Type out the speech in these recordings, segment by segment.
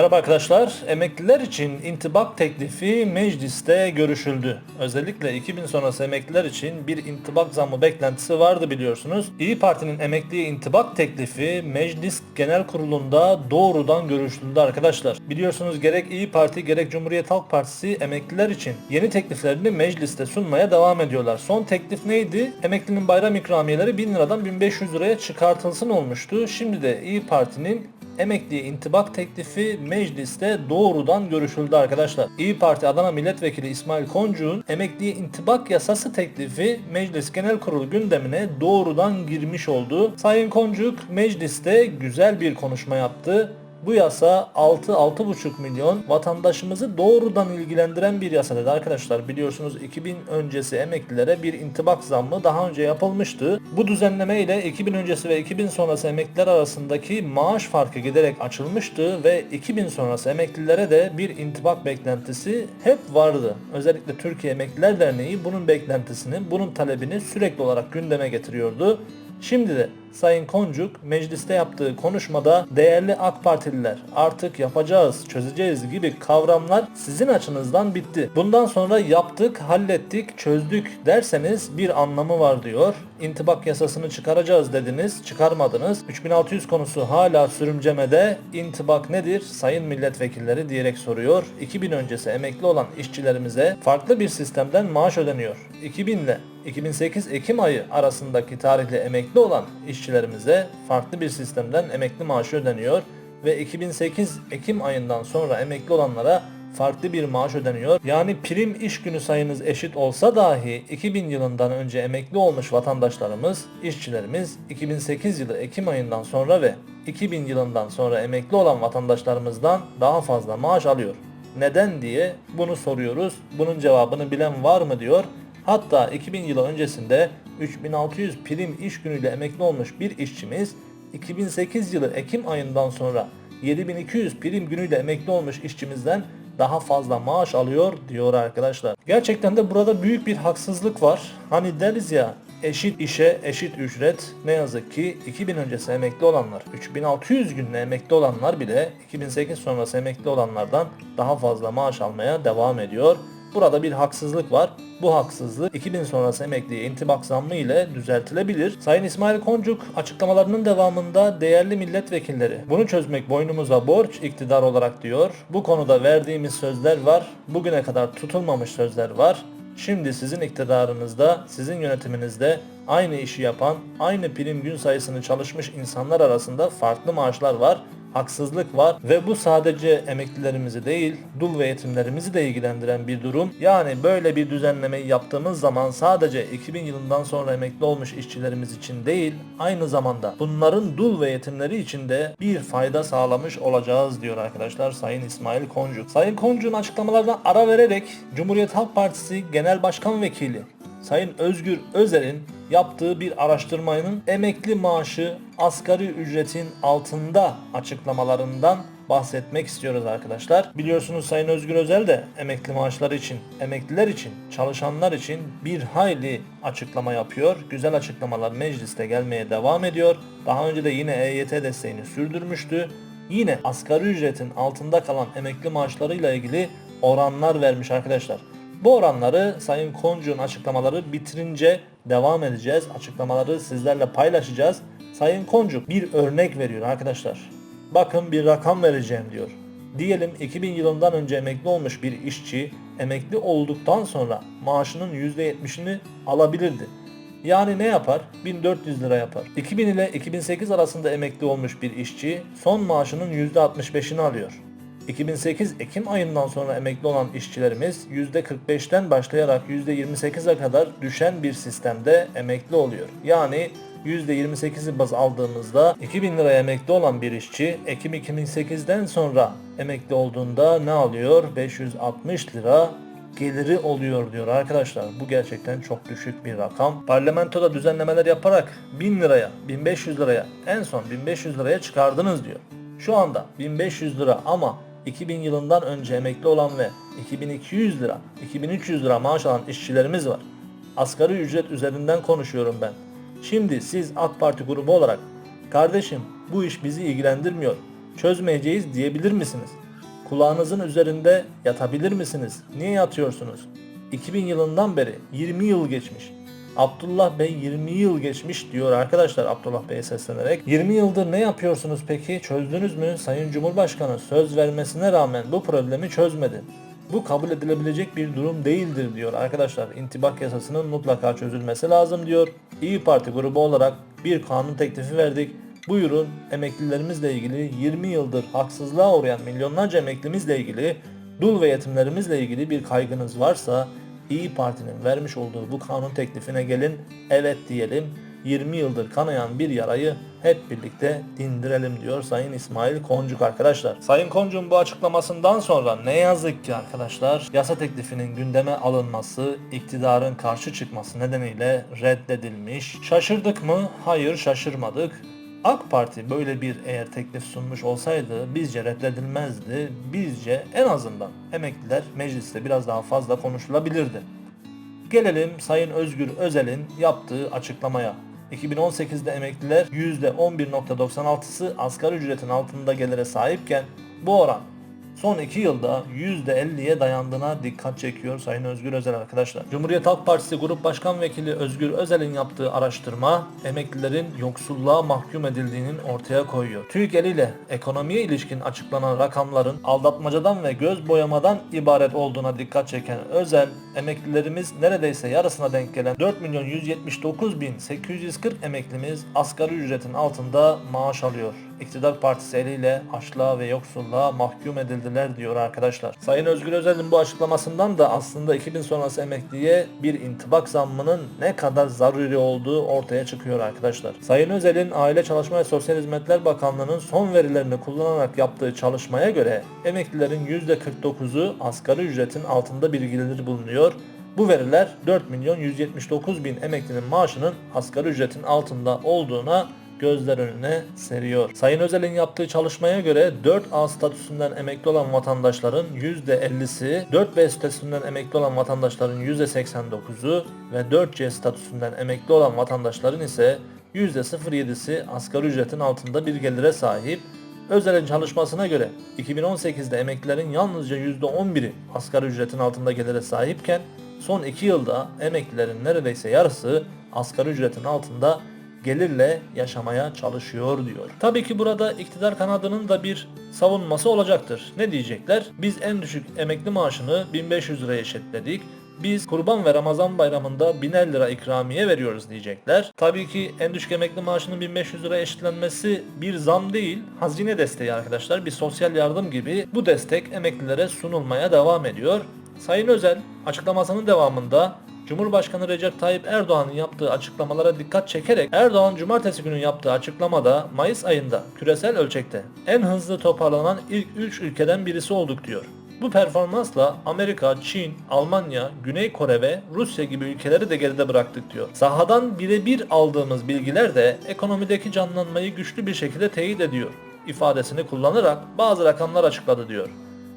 Merhaba arkadaşlar. Emekliler için intibak teklifi mecliste görüşüldü. Özellikle 2000 sonrası emekliler için bir intibak zammı beklentisi vardı biliyorsunuz. İyi Parti'nin emekliye intibak teklifi meclis genel kurulunda doğrudan görüşüldü arkadaşlar. Biliyorsunuz gerek İyi Parti gerek Cumhuriyet Halk Partisi emekliler için yeni tekliflerini mecliste sunmaya devam ediyorlar. Son teklif neydi? Emeklinin bayram ikramiyeleri 1000 liradan 1500 liraya çıkartılsın olmuştu. Şimdi de İyi Parti'nin emekliye intibak teklifi mecliste doğrudan görüşüldü arkadaşlar. İyi Parti Adana Milletvekili İsmail Koncuk'un emekliye intibak yasası teklifi Meclis Genel Kurulu gündemine doğrudan girmiş oldu. Sayın Koncuk mecliste güzel bir konuşma yaptı. Bu yasa 6-6,5 milyon vatandaşımızı doğrudan ilgilendiren bir yasa dedi arkadaşlar. Biliyorsunuz 2000 öncesi emeklilere bir intibak zammı daha önce yapılmıştı. Bu düzenleme ile 2000 öncesi ve 2000 sonrası emekliler arasındaki maaş farkı giderek açılmıştı ve 2000 sonrası emeklilere de bir intibak beklentisi hep vardı. Özellikle Türkiye Emekliler Derneği bunun beklentisini, bunun talebini sürekli olarak gündeme getiriyordu. Şimdi de Sayın Koncuk mecliste yaptığı konuşmada değerli AK Partililer artık yapacağız, çözeceğiz gibi kavramlar sizin açınızdan bitti. Bundan sonra yaptık, hallettik, çözdük derseniz bir anlamı var diyor. İntibak yasasını çıkaracağız dediniz, çıkarmadınız. 3600 konusu hala sürümcemede. İntibak nedir sayın milletvekilleri diyerek soruyor. 2000 öncesi emekli olan işçilerimize farklı bir sistemden maaş ödeniyor. 2000 ile 2008 Ekim ayı arasındaki tarihli emekli olan işçilerimize farklı bir sistemden emekli maaşı ödeniyor ve 2008 Ekim ayından sonra emekli olanlara farklı bir maaş ödeniyor. Yani prim iş günü sayınız eşit olsa dahi 2000 yılından önce emekli olmuş vatandaşlarımız, işçilerimiz 2008 yılı Ekim ayından sonra ve 2000 yılından sonra emekli olan vatandaşlarımızdan daha fazla maaş alıyor. Neden diye bunu soruyoruz. Bunun cevabını bilen var mı diyor. Hatta 2000 yılı öncesinde 3600 prim iş günüyle emekli olmuş bir işçimiz 2008 yılı Ekim ayından sonra 7200 prim günüyle emekli olmuş işçimizden daha fazla maaş alıyor diyor arkadaşlar. Gerçekten de burada büyük bir haksızlık var. Hani deriz ya eşit işe eşit ücret ne yazık ki 2000 öncesi emekli olanlar 3600 günle emekli olanlar bile 2008 sonrası emekli olanlardan daha fazla maaş almaya devam ediyor. Burada bir haksızlık var. Bu haksızlık 2000 sonrası emekliye intibak zammı ile düzeltilebilir. Sayın İsmail Koncuk açıklamalarının devamında değerli milletvekilleri bunu çözmek boynumuza borç iktidar olarak diyor. Bu konuda verdiğimiz sözler var. Bugüne kadar tutulmamış sözler var. Şimdi sizin iktidarınızda, sizin yönetiminizde aynı işi yapan, aynı prim gün sayısını çalışmış insanlar arasında farklı maaşlar var haksızlık var ve bu sadece emeklilerimizi değil, dul ve yetimlerimizi de ilgilendiren bir durum. Yani böyle bir düzenlemeyi yaptığımız zaman sadece 2000 yılından sonra emekli olmuş işçilerimiz için değil, aynı zamanda bunların dul ve yetimleri için de bir fayda sağlamış olacağız diyor arkadaşlar Sayın İsmail Koncuk. Sayın Koncuk'un açıklamalardan ara vererek Cumhuriyet Halk Partisi Genel Başkan Vekili Sayın Özgür Özer'in yaptığı bir araştırmanın emekli maaşı asgari ücretin altında açıklamalarından bahsetmek istiyoruz arkadaşlar. Biliyorsunuz Sayın Özgür Özel de emekli maaşları için, emekliler için, çalışanlar için bir hayli açıklama yapıyor. Güzel açıklamalar mecliste gelmeye devam ediyor. Daha önce de yine EYT desteğini sürdürmüştü. Yine asgari ücretin altında kalan emekli maaşlarıyla ilgili oranlar vermiş arkadaşlar. Bu oranları Sayın Koncuk'un açıklamaları bitirince devam edeceğiz. Açıklamaları sizlerle paylaşacağız. Sayın Koncuk bir örnek veriyor arkadaşlar. Bakın bir rakam vereceğim diyor. Diyelim 2000 yılından önce emekli olmuş bir işçi emekli olduktan sonra maaşının %70'ini alabilirdi. Yani ne yapar? 1400 lira yapar. 2000 ile 2008 arasında emekli olmuş bir işçi son maaşının %65'ini alıyor. 2008 Ekim ayından sonra emekli olan işçilerimiz %45'ten başlayarak %28'e kadar düşen bir sistemde emekli oluyor. Yani %28'i baz aldığımızda 2000 liraya emekli olan bir işçi Ekim 2008'den sonra emekli olduğunda ne alıyor? 560 lira geliri oluyor diyor arkadaşlar. Bu gerçekten çok düşük bir rakam. Parlamentoda düzenlemeler yaparak 1000 liraya, 1500 liraya, en son 1500 liraya çıkardınız diyor. Şu anda 1500 lira ama 2000 yılından önce emekli olan ve 2200 lira, 2300 lira maaş alan işçilerimiz var. Asgari ücret üzerinden konuşuyorum ben. Şimdi siz AK Parti grubu olarak kardeşim bu iş bizi ilgilendirmiyor, çözmeyeceğiz diyebilir misiniz? Kulağınızın üzerinde yatabilir misiniz? Niye yatıyorsunuz? 2000 yılından beri 20 yıl geçmiş. Abdullah Bey 20 yıl geçmiş diyor arkadaşlar Abdullah Bey'e seslenerek. 20 yıldır ne yapıyorsunuz peki? Çözdünüz mü? Sayın Cumhurbaşkanı söz vermesine rağmen bu problemi çözmedi. Bu kabul edilebilecek bir durum değildir diyor arkadaşlar. İntibak yasasının mutlaka çözülmesi lazım diyor. İyi Parti grubu olarak bir kanun teklifi verdik. Buyurun emeklilerimizle ilgili 20 yıldır haksızlığa uğrayan milyonlarca emeklimizle ilgili dul ve yetimlerimizle ilgili bir kaygınız varsa İyi Parti'nin vermiş olduğu bu kanun teklifine gelin evet diyelim 20 yıldır kanayan bir yarayı hep birlikte dindirelim diyor Sayın İsmail Koncuk arkadaşlar. Sayın Koncuk'un bu açıklamasından sonra ne yazık ki arkadaşlar yasa teklifinin gündeme alınması, iktidarın karşı çıkması nedeniyle reddedilmiş. Şaşırdık mı? Hayır şaşırmadık. AK Parti böyle bir eğer teklif sunmuş olsaydı bizce reddedilmezdi. Bizce en azından emekliler mecliste biraz daha fazla konuşulabilirdi. Gelelim Sayın Özgür Özel'in yaptığı açıklamaya. 2018'de emekliler %11.96'sı asgari ücretin altında gelire sahipken bu oran son 2 yılda %50'ye dayandığına dikkat çekiyor Sayın Özgür Özel arkadaşlar. Cumhuriyet Halk Partisi Grup Başkan Vekili Özgür Özel'in yaptığı araştırma emeklilerin yoksulluğa mahkum edildiğinin ortaya koyuyor. TÜİK eliyle ekonomiye ilişkin açıklanan rakamların aldatmacadan ve göz boyamadan ibaret olduğuna dikkat çeken Özel, emeklilerimiz neredeyse yarısına denk gelen 4 milyon 179 bin 840 emeklimiz asgari ücretin altında maaş alıyor. İktidar partisi eliyle açlığa ve yoksulluğa mahkum edildiler diyor arkadaşlar. Sayın Özgür Özel'in bu açıklamasından da aslında 2000 sonrası emekliye bir intibak zammının ne kadar zaruri olduğu ortaya çıkıyor arkadaşlar. Sayın Özel'in Aile Çalışma ve Sosyal Hizmetler Bakanlığı'nın son verilerini kullanarak yaptığı çalışmaya göre emeklilerin %49'u asgari ücretin altında bir gelir bulunuyor. Bu veriler 4 milyon 179 bin emeklinin maaşının asgari ücretin altında olduğuna gözler önüne seriyor. Sayın Özel'in yaptığı çalışmaya göre 4A statüsünden emekli olan vatandaşların %50'si, 4B statüsünden emekli olan vatandaşların %89'u ve 4C statüsünden emekli olan vatandaşların ise %07'si asgari ücretin altında bir gelire sahip. Özel'in çalışmasına göre 2018'de emeklilerin yalnızca %11'i asgari ücretin altında gelire sahipken son 2 yılda emeklilerin neredeyse yarısı asgari ücretin altında gelirle yaşamaya çalışıyor diyor. Tabii ki burada iktidar kanadının da bir savunması olacaktır. Ne diyecekler? Biz en düşük emekli maaşını 1500 liraya eşitledik. Biz kurban ve Ramazan bayramında 1000'er lira ikramiye veriyoruz diyecekler. Tabii ki en düşük emekli maaşının 1500 liraya eşitlenmesi bir zam değil, hazine desteği arkadaşlar. Bir sosyal yardım gibi bu destek emeklilere sunulmaya devam ediyor. Sayın Özel açıklamasının devamında Cumhurbaşkanı Recep Tayyip Erdoğan'ın yaptığı açıklamalara dikkat çekerek Erdoğan cumartesi günü yaptığı açıklamada Mayıs ayında küresel ölçekte en hızlı toparlanan ilk 3 ülkeden birisi olduk diyor. Bu performansla Amerika, Çin, Almanya, Güney Kore ve Rusya gibi ülkeleri de geride bıraktık diyor. Sahadan birebir aldığımız bilgiler de ekonomideki canlanmayı güçlü bir şekilde teyit ediyor ifadesini kullanarak bazı rakamlar açıkladı diyor.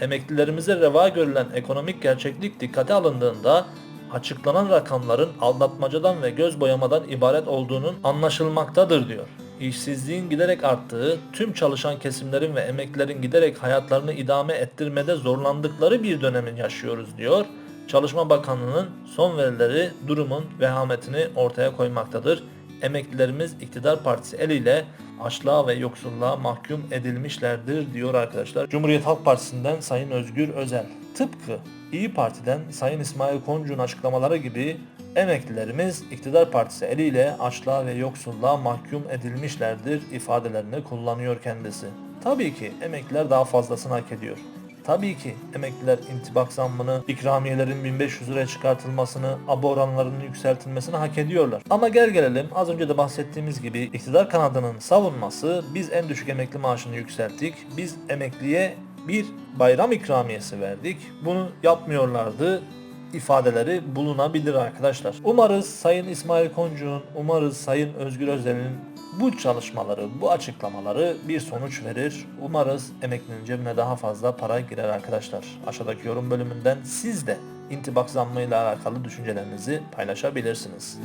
Emeklilerimize reva görülen ekonomik gerçeklik dikkate alındığında açıklanan rakamların aldatmacadan ve göz boyamadan ibaret olduğunun anlaşılmaktadır diyor. İşsizliğin giderek arttığı, tüm çalışan kesimlerin ve emeklilerin giderek hayatlarını idame ettirmede zorlandıkları bir dönemin yaşıyoruz diyor. Çalışma Bakanlığı'nın son verileri durumun vehametini ortaya koymaktadır. Emeklilerimiz iktidar partisi eliyle açlığa ve yoksulluğa mahkum edilmişlerdir diyor arkadaşlar. Cumhuriyet Halk Partisi'nden Sayın Özgür Özel. Tıpkı İyi Parti'den Sayın İsmail Koncuk'un açıklamaları gibi emeklilerimiz iktidar partisi eliyle açlığa ve yoksulluğa mahkum edilmişlerdir ifadelerini kullanıyor kendisi. Tabii ki emekliler daha fazlasını hak ediyor. Tabii ki emekliler intibak zammını, ikramiyelerin 1500 liraya çıkartılmasını, abo oranlarının yükseltilmesini hak ediyorlar. Ama gel gelelim az önce de bahsettiğimiz gibi iktidar kanadının savunması biz en düşük emekli maaşını yükselttik. Biz emekliye bir bayram ikramiyesi verdik. Bunu yapmıyorlardı ifadeleri bulunabilir arkadaşlar. Umarız Sayın İsmail Koncuk'un, umarız Sayın Özgür Özel'in bu çalışmaları, bu açıklamaları bir sonuç verir. Umarız emeklinin cebine daha fazla para girer arkadaşlar. Aşağıdaki yorum bölümünden siz de intibak zammıyla alakalı düşüncelerinizi paylaşabilirsiniz.